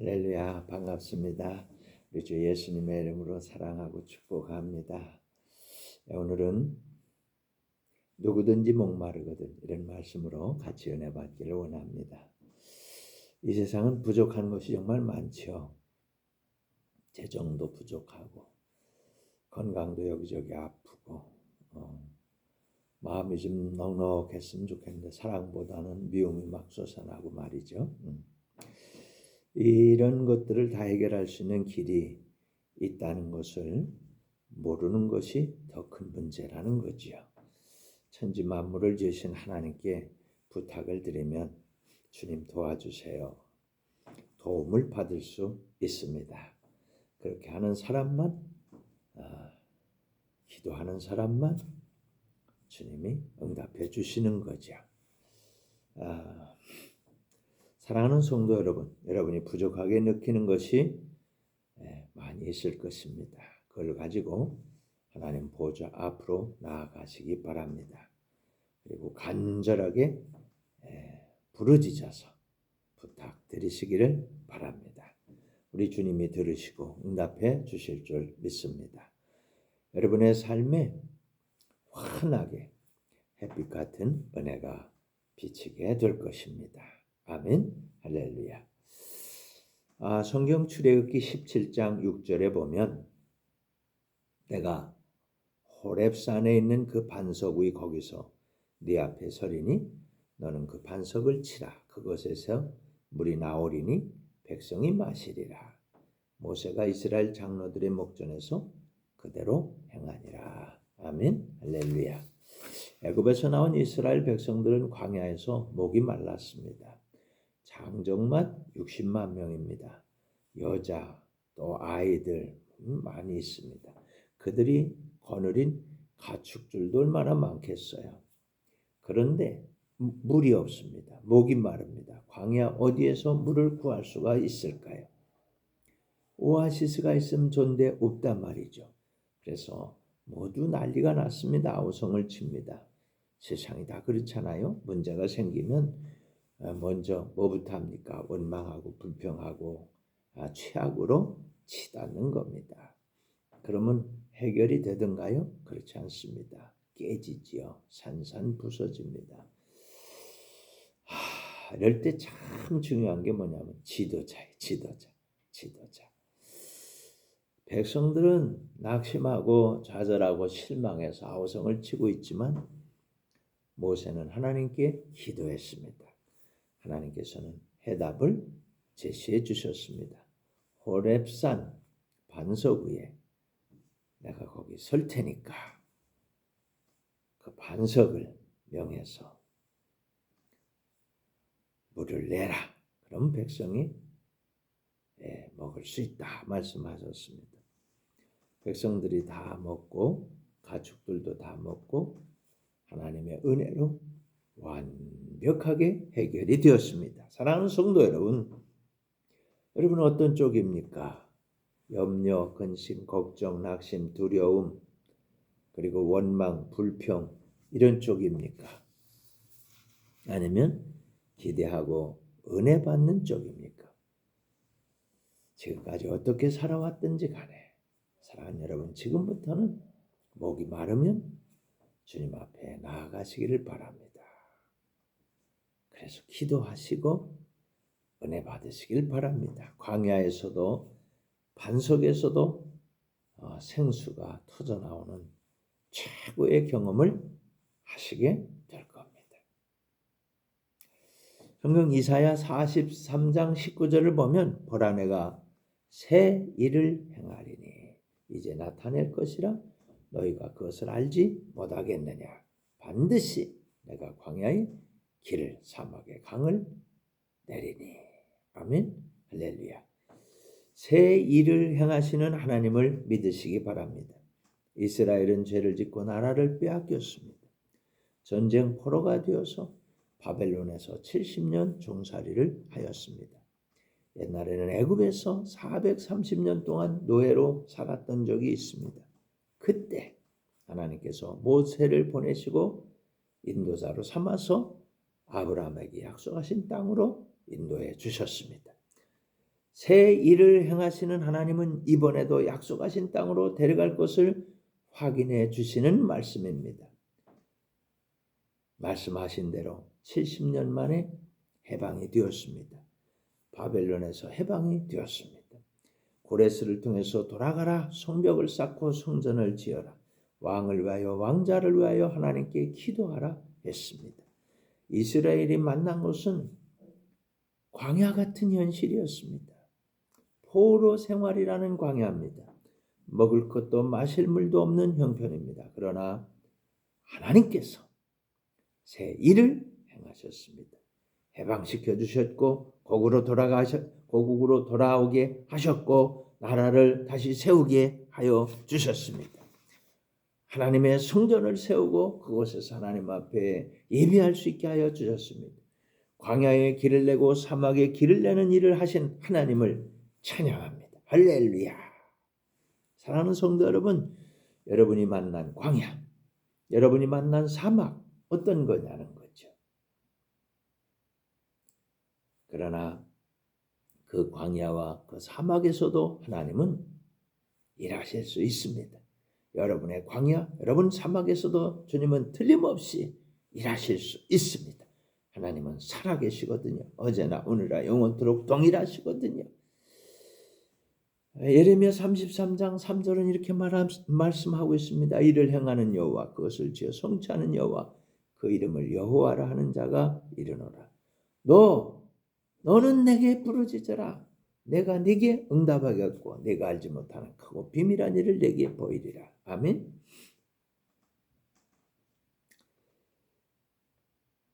할렐루야 반갑습니다. 우리 주 예수님의 이름으로 사랑하고 축복합니다. 네, 오늘은 누구든지 목마르거든 이런 말씀으로 같이 은혜 받기를 원합니다. 이 세상은 부족한 것이 정말 많죠. 재정도 부족하고 건강도 여기저기 아프고 어, 마음이 좀 넉넉했으면 좋겠는데 사랑보다는 미움이 막 솟아나고 말이죠. 음. 이런 것들을 다 해결할 수 있는 길이 있다는 것을 모르는 것이 더 큰 문제라는 거지요. 천지 만물을 지으신 하나님께 부탁을 드리면 주님 도와주세요. 도움을 받을 수 있습니다. 그렇게 하는 사람만 아, 기도하는 사람만 주님이 응답해 주시는 거죠. 아, 사랑하는 성도 여러분, 여러분이 부족하게 느끼는 것이 예, 많이 있을 것입니다. 그걸 가지고 하나님 보좌 앞으로 나아가시기 바랍니다. 그리고 간절하게 예, 부르짖어서 부탁드리시기를 바랍니다. 우리 주님이 들으시고 응답해 주실 줄 믿습니다. 여러분의 삶에 환하게 햇빛 같은 은혜가 비치게 될 것입니다. 아멘. 할렐루야. 아, 성경 출애굽기 17장 6절에 보면 내가 호렙산에 있는 그 반석 위 거기서 네 앞에 서리니 너는 그 반석을 치라. 그것에서 물이 나오리니 백성이 마시리라. 모세가 이스라엘 장로들의 목전에서 그대로 행하니라. 아멘. 할렐루야. 애굽에서 나온 이스라엘 백성들은 광야에서 목이 말랐습니다 장정만 60만 명입니다. 여자 또 아이들 많이 있습니다. 그들이 거느린 가축들도 얼마나 많겠어요. 그런데 물이 없습니다. 목이 마릅니다. 광야 어디에서 물을 구할 수가 있을까요? 오아시스가 있으면 좋은데 없단 말이죠. 그래서 모두 난리가 났습니다. 아우성을 칩니다. 세상이 다 그렇잖아요. 문제가 생기면 어, 먼저 뭐부터 합니까? 원망하고 불평하고 아, 최악으로 치닫는 겁니다. 그러면 해결이 되던가요? 그렇지 않습니다. 깨지지요. 산산 부서집니다. 하, 이럴 때 참 중요한 게 뭐냐면 지도자예요. 지도자. 지도자. 백성들은 낙심하고 좌절하고 실망해서 아우성을 치고 있지만 모세는 하나님께 기도했습니다. 하나님께서는 해답을 제시해 주셨습니다. 호랩산 반석 위에 내가 거기 설 테니까 그 반석을 명해서 물을 내라. 그럼 백성이 예, 먹을 수 있다 말씀하셨습니다. 백성들이 다 먹고 가축들도 다 먹고 하나님의 은혜로 완벽하게 해결이 되었습니다. 사랑하는 성도 여러분, 여러분 어떤 쪽입니까? 염려, 근심, 걱정, 낙심, 두려움, 그리고 원망, 불평 이런 쪽입니까? 아니면 기대하고 은혜 받는 쪽입니까? 지금까지 어떻게 살아왔든지 간에 사랑하는 여러분 지금부터는 목이 마르면 주님 앞에 나아가시기를 바랍니다. 그래서 기도하시고 은혜 받으시길 바랍니다. 광야에서도 반석에서도 어, 생수가 터져 나오는 최고의 경험을 하시게 될 겁니다. 성경 이사야 43장 19절을 보면 보라 내가 새 일을 행하리니 이제 나타낼 것이라 너희가 그것을 알지 못하겠느냐 반드시 내가 광야에 길을 사막의 강을 내리니 아멘 할렐루야 새 일을 행하시는 하나님을 믿으시기 바랍니다. 이스라엘은 죄를 짓고 나라를 빼앗겼습니다. 전쟁 포로가 되어서 바벨론에서 70년 종살이를 하였습니다. 옛날에는 애굽에서 430년 동안 노예로 살았던 적이 있습니다. 그때 하나님께서 모세를 보내시고 인도자로 삼아서 아브라함에게 약속하신 땅으로 인도해 주셨습니다. 새 일을 행하시는 하나님은 이번에도 약속하신 땅으로 데려갈 것을 확인해 주시는 말씀입니다. 말씀하신 대로 70년 만에 해방이 되었습니다. 바벨론에서 해방이 되었습니다. 고레스를 통해서 돌아가라 성벽을 쌓고 성전을 지어라 왕을 위하여 왕자를 위하여 하나님께 기도하라 했습니다. 이스라엘이 만난 것은 광야 같은 현실이었습니다. 포로 생활이라는 광야입니다. 먹을 것도 마실 물도 없는 형편입니다. 그러나 하나님께서 새 일을 행하셨습니다. 해방시켜 주셨고 고국으로 돌아가셔 고국으로 돌아오게 하셨고 나라를 다시 세우게 하여 주셨습니다. 하나님의 성전을 세우고 그곳에서 하나님 앞에 예배할 수 있게 하여 주셨습니다. 광야에 길을 내고 사막에 길을 내는 일을 하신 하나님을 찬양합니다. 할렐루야. 사랑하는 성도 여러분, 여러분이 만난 광야, 여러분이 만난 사막 어떤 거냐는 거죠. 그러나 그 광야와 그 사막에서도 하나님은 일하실 수 있습니다. 여러분의 광야, 여러분 사막에서도 주님은 틀림없이 일하실 수 있습니다. 하나님은 살아계시거든요. 어제나 오늘나 영원토록 동일하시거든요. 예레미야 33장 3절은 이렇게 말씀하고 있습니다. 이를 행하는 여호와 그것을 지어 성취하는 여호와 그 이름을 여호와라 하는 자가 이르노라. 너 너는 내게 부르짖어라. 내가 네게 응답하겠고 내가 알지 못하는 크고 비밀한 일을 내게 보이리라. 아멘.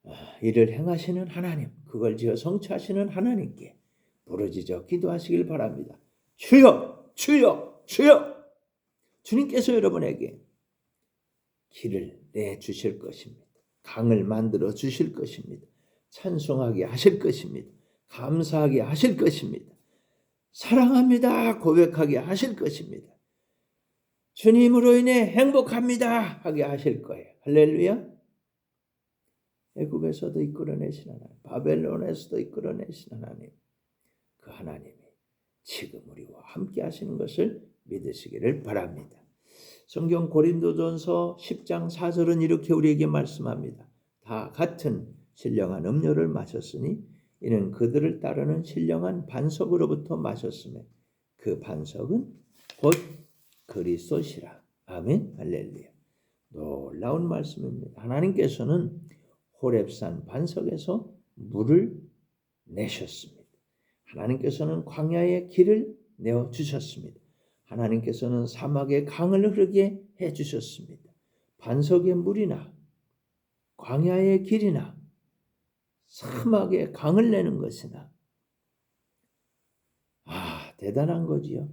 아, 이를 행하시는 하나님, 그걸 지어 성취하시는 하나님께 부르짖어 기도하시길 바랍니다. 주여, 주여, 주여. 주님께서 여러분에게 길을 내 주실 것입니다. 강을 만들어 주실 것입니다. 찬송하게 하실 것입니다. 감사하게 하실 것입니다. 사랑합니다. 고백하게 하실 것입니다. 주님으로 인해 행복합니다. 하게 하실 거예요. 할렐루야. 애굽에서도 이끌어내신 하나님, 바벨론에서도 이끌어내신 하나님, 그 하나님이 지금 우리와 함께 하시는 것을 믿으시기를 바랍니다. 성경 고린도전서 10장 4절은 이렇게 우리에게 말씀합니다. 다 같은 신령한 음료를 마셨으니 이는 그들을 따르는 신령한 반석으로부터 마셨음에 그 반석은 곧 그리스도시라. 아멘. 할렐루야. 놀라운 말씀입니다. 하나님께서는 호렙산 반석에서 물을 내셨습니다. 하나님께서는 광야의 길을 내어 주셨습니다. 하나님께서는 사막에 강을 흐르게 해 주셨습니다. 반석의 물이나 광야의 길이나 사막에 강을 내는 것이나 아 대단한 거지요.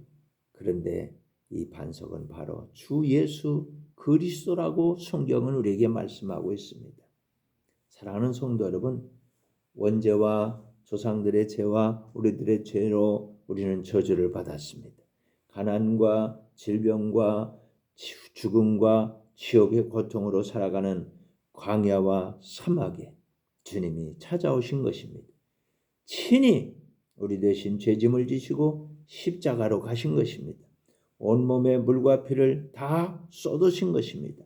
그런데 이 반석은 바로 주 예수 그리스도라고 성경은 우리에게 말씀하고 있습니다. 사랑하는 성도 여러분, 원죄와 조상들의 죄와 우리들의 죄로 우리는 저주를 받았습니다. 가난과 질병과 죽음과 지옥의 고통으로 살아가는 광야와 사막에 주님이 찾아오신 것입니다. 친히 우리 대신 죄짐을 지시고 십자가로 가신 것입니다. 온몸에 물과 피를 다 쏟으신 것입니다.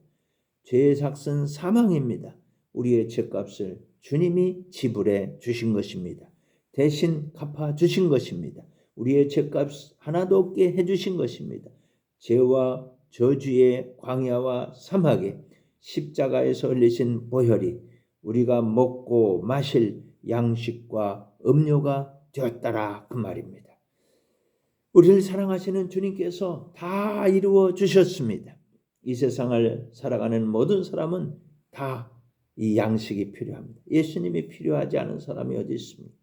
죄의 삭은 사망입니다. 우리의 죄값을 주님이 지불해 주신 것입니다. 대신 갚아 주신 것입니다. 우리의 죄값 하나도 없게 해 주신 것입니다. 죄와 저주의 광야와 사막에 십자가에서 흘리신 보혈이 우리가 먹고 마실 양식과 음료가 되었다라 그 말입니다. 우리를 사랑하시는 주님께서 다 이루어 주셨습니다. 이 세상을 살아가는 모든 사람은 다 이 양식이 필요합니다. 예수님이 필요하지 않은 사람이 어디 있습니까?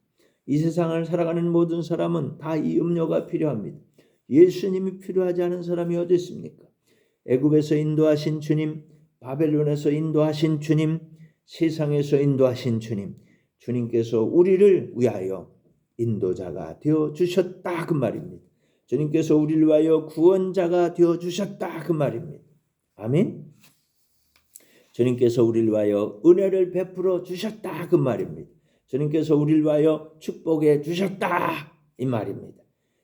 이 세상을 살아가는 모든 사람은 다 이 음료가 필요합니다. 예수님이 필요하지 않은 사람이 어디 있습니까? 애굽에서 인도하신 주님, 바벨론에서 인도하신 주님, 세상에서 인도하신 주님, 주님께서 우리를 위하여 인도자가 되어 주셨다 그 말입니다. 주님께서 우리를 위하여 구원자가 되어 주셨다 그 말입니다. 아멘. 주님께서 우리를 위하여 은혜를 베풀어 주셨다 그 말입니다. 주님께서 우리를 위하여 축복해 주셨다 이 말입니다.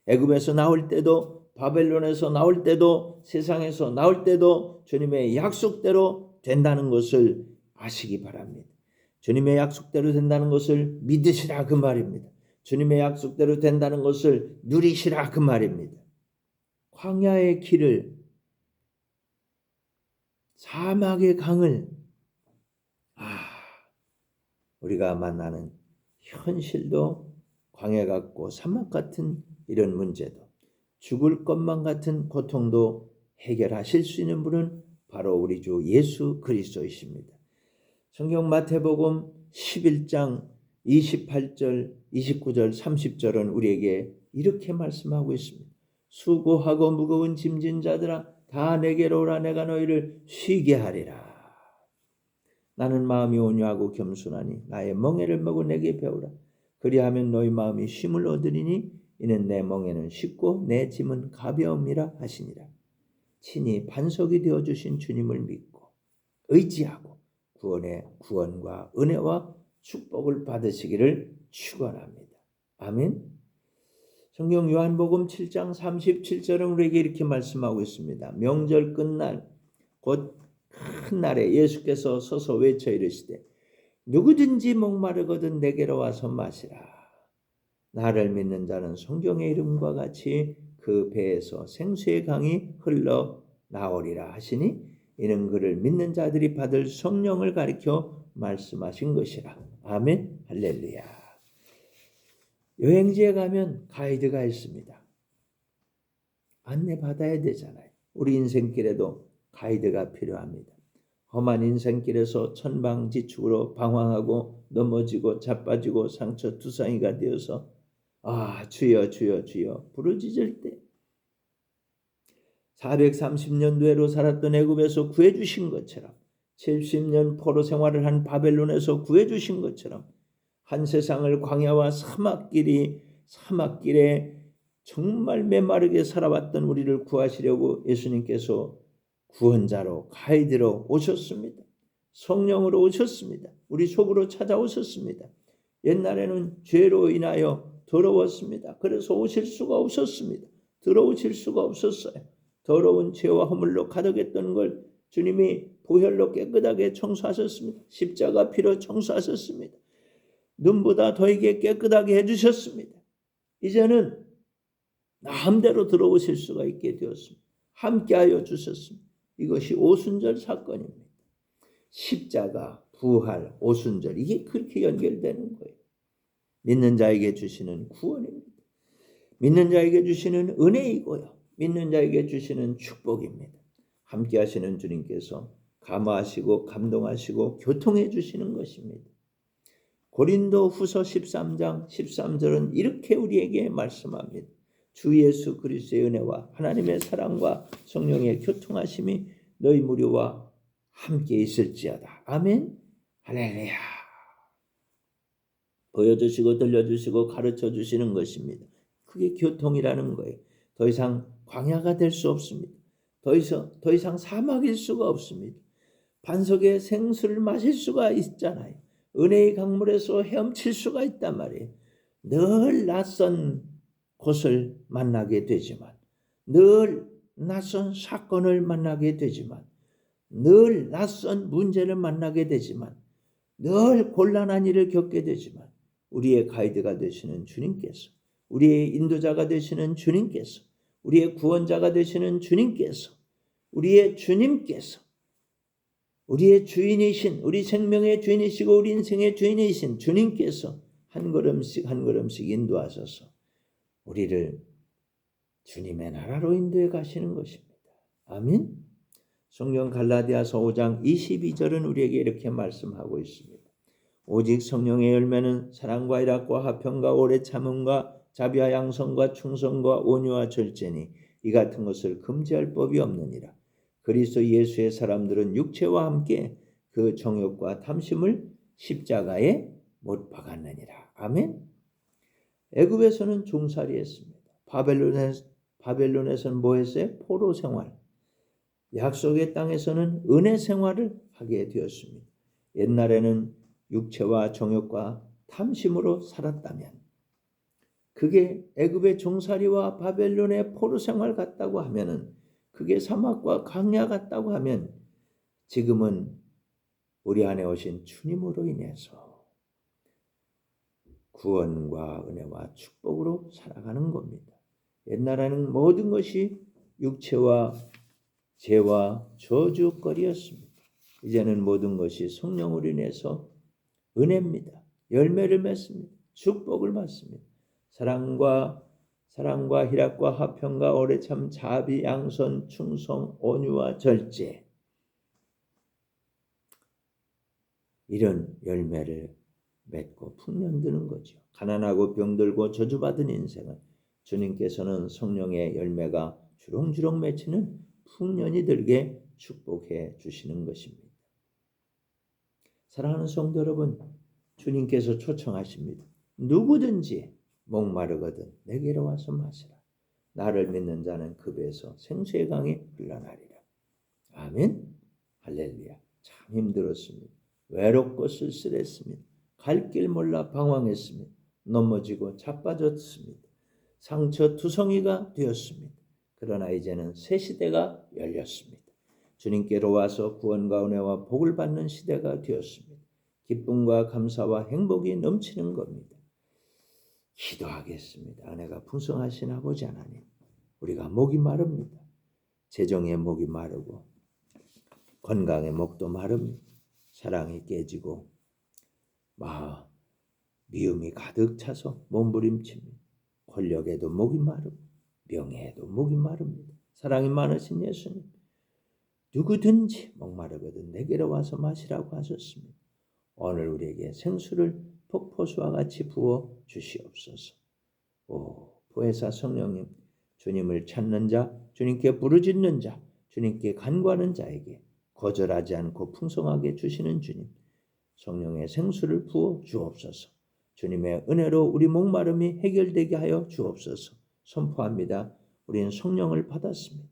애굽에서 나올 때도 바벨론에서 나올 때도 세상에서 나올 때도 주님의 약속대로 된다는 것을 아시기 바랍니다. 주님의 약속대로 된다는 것을 믿으시라 그 말입니다. 주님의 약속대로 된다는 것을 누리시라 그 말입니다. 광야의 길을 사막의 강을 아 우리가 만나는 현실도 광야 같고 사막 같은 이런 문제도 죽을 것만 같은 고통도 해결하실 수 있는 분은 바로 우리 주 예수 그리스도이십니다. 성경 마태복음 11장 28절, 29절, 30절은 우리에게 이렇게 말씀하고 있습니다. 수고하고 무거운 짐진 자들아 다 내게로 오라 내가 너희를 쉬게 하리라. 나는 마음이 온유하고 겸손하니 나의 멍에를 먹고 내게 배우라. 그리하면 너희 마음이 쉼을 얻으리니 이는 내 멍에는 쉽고 내 짐은 가벼움이라 하시니라. 친히 반석이 되어 주신 주님을 믿고 의지하고 구원의 구원과 은혜와 축복을 받으시기를 축원합니다. 아멘. 성경 요한복음 7장 37절은 우리에게 이렇게 말씀하고 있습니다. 명절 끝날 곧 큰 날에 예수께서 서서 외쳐 이르시되 누구든지 목마르거든 내게로 와서 마시라. 나를 믿는 자는 성경의 이름과 같이 그 배에서 생수의 강이 흘러 나오리라 하시니 이는 그를 믿는 자들이 받을 성령을 가리켜 말씀하신 것이라. 아멘. 할렐루야. 여행지에 가면 가이드가 있습니다. 안내 받아야 되잖아요. 우리 인생길에도 가이드가 필요합니다. 험한 인생길에서 천방지축으로 방황하고 넘어지고 자빠지고 상처 투성이가 되어서 아 주여 주여 주여 부르짖을 때 430년도에로 살았던 애굽에서 구해 주신 것처럼 70년 포로 생활을 한 바벨론에서 구해 주신 것처럼 한 세상을 광야와 사막길이 사막길에 정말 메마르게 살아왔던 우리를 구하시려고 예수님께서 구원자로 가이드로 오셨습니다. 성령으로 오셨습니다. 우리 속으로 찾아오셨습니다. 옛날에는 죄로 인하여 더러웠습니다. 그래서 오실 수가 없었습니다. 들어오실 수가 없었어요. 더러운 죄와 허물로 가득했던 걸 주님이 보혈로 깨끗하게 청소하셨습니다. 십자가 피로 청소하셨습니다. 눈보다 더이게 깨끗하게 해주셨습니다. 이제는 마음대로 들어오실 수가 있게 되었습니다. 함께하여 주셨습니다. 이것이 오순절 사건입니다. 십자가, 부활, 오순절 이게 그렇게 연결되는 거예요. 믿는 자에게 주시는 구원입니다. 믿는 자에게 주시는 은혜이고요. 믿는 자에게 주시는 축복입니다. 함께 하시는 주님께서 감화하시고 감동하시고 교통해 주시는 것입니다. 고린도 후서 13장 13절은 이렇게 우리에게 말씀합니다. 주 예수 그리스도의 은혜와 하나님의 사랑과 성령의 교통하심이 너희 무리와 함께 있을지어다. 아멘. 할렐루야. 보여주시고 들려주시고 가르쳐 주시는 것입니다. 그게 교통이라는 거예요. 더 이상 광야가 될 수 없습니다. 더 이상 더 이상 사막일 수가 없습니다. 반석에 생수를 마실 수가 있잖아요. 은혜의 강물에서 헤엄칠 수가 있단 말이에요. 늘 낯선 곳을 만나게 되지만 늘 낯선 사건을 만나게 되지만 늘 낯선 문제를 만나게 되지만 늘 곤란한 일을 겪게 되지만 우리의 가이드가 되시는 주님께서 우리의 인도자가 되시는 주님께서 우리의 구원자가 되시는 주님께서 우리의 주님께서 우리의 주인이신 우리 생명의 주인이시고 우리 인생의 주인이신 주님께서 한 걸음씩 한 걸음씩 인도하셔서 우리를 주님의 나라로 인도해 가시는 것입니다. 아멘. 성경 갈라디아서 5장 22절은 우리에게 이렇게 말씀하고 있습니다. 오직 성령의 열매는 사랑과 일학과 화평과 오래 참음과 자비와 양성과 충성과 온유와 절제니 이 같은 것을 금지할 법이 없느니라. 그리스도 예수의 사람들은 육체와 함께 그 정욕과 탐심을 십자가에 못 박았느니라. 아멘. 애굽에서는 종살이했습니다. 바벨론에 바벨론에서는 뭐 했어요? 포로 생활. 약속의 땅에서는 은혜 생활을 하게 되었습니다. 옛날에는 육체와 정욕과 탐심으로 살았다면 그게 애굽의 종살이와 바벨론의 포로 생활 같다고 하면은 그게 사막과 강야 같다고 하면 지금은 우리 안에 오신 주님으로 인해서 구원과 은혜와 축복으로 살아가는 겁니다. 옛날에는 모든 것이 육체와 죄와 저주거리였습니다. 이제는 모든 것이 성령으로 인해서 은혜입니다. 열매를 맺습니다. 축복을 받습니다. 사랑과 사랑과 희락과 화평과 오래참 자비 양선 충성 온유와 절제 이런 열매를 맺고 풍년드는 거죠. 가난하고 병들고 저주받은 인생은 주님께서는 성령의 열매가 주렁주렁 맺히는 풍년이 들게 축복해 주시는 것입니다. 사랑하는 성도 여러분, 주님께서 초청하십니다. 누구든지 목마르거든 내게로 와서 마시라. 나를 믿는 자는 그 배에서 생수의 강이 흘러나리라. 아멘. 할렐루야. 참 힘들었습니다. 외롭고 쓸쓸했습니다. 갈 길 몰라 방황했습니다. 넘어지고 자빠졌습니다. 상처 투성이가 되었습니다. 그러나 이제는 새 시대가 열렸습니다. 주님께로 와서 구원과 은혜와 복을 받는 시대가 되었습니다. 기쁨과 감사와 행복이 넘치는 겁니다. 기도하겠습니다. 아내가 풍성하신 아버지 하나님, 우리가 목이 마릅니다. 재정의 목이 마르고 건강의 목도 마릅니다. 사랑이 깨지고 마 미움이 가득 차서 몸부림칩니다. 권력에도 목이 마르고 명예에도 목이 마릅니다. 사랑이 많으신 예수님, 누구든지 목마르거든 내게로 와서 마시라고 하셨습니다. 오늘 우리에게 생수를 폭포수와 같이 부어 주시옵소서. 오, 보혜사 성령님, 주님을 찾는 자, 주님께 부르짖는 자, 주님께 간구하는 자에게 거절하지 않고 풍성하게 주시는 주님, 성령의 생수를 부어 주옵소서. 주님의 은혜로 우리 목마름이 해결되게 하여 주옵소서. 선포합니다. 우리는 성령을 받았습니다.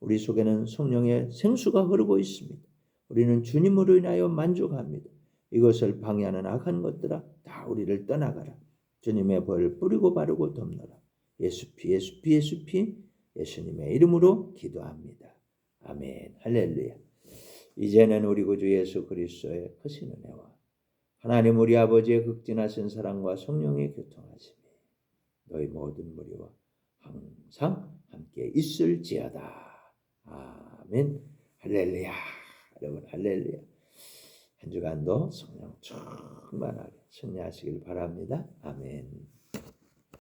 우리 속에는 성령의 생수가 흐르고 있습니다. 우리는 주님으로 인하여 만족합니다. 이것을 방해하는 악한 것들아 다 우리를 떠나가라. 주님의 벌을 뿌리고 바르고 덮너라. 예수 피 예수 피 예수 피 예수님의 이름으로 기도합니다. 아멘. 할렐루야. 이제는 우리 구주 예수 그리스도의 크신 은혜와 하나님 우리 아버지의 극진하신 사랑과 성령의 교통하심이 너희 모든 무리와 항상 함께 있을지어다. 아멘. 할렐루야. 여러분 할렐루야. 한 주간도 성령 충만하게 승리하시길 바랍니다. 아멘.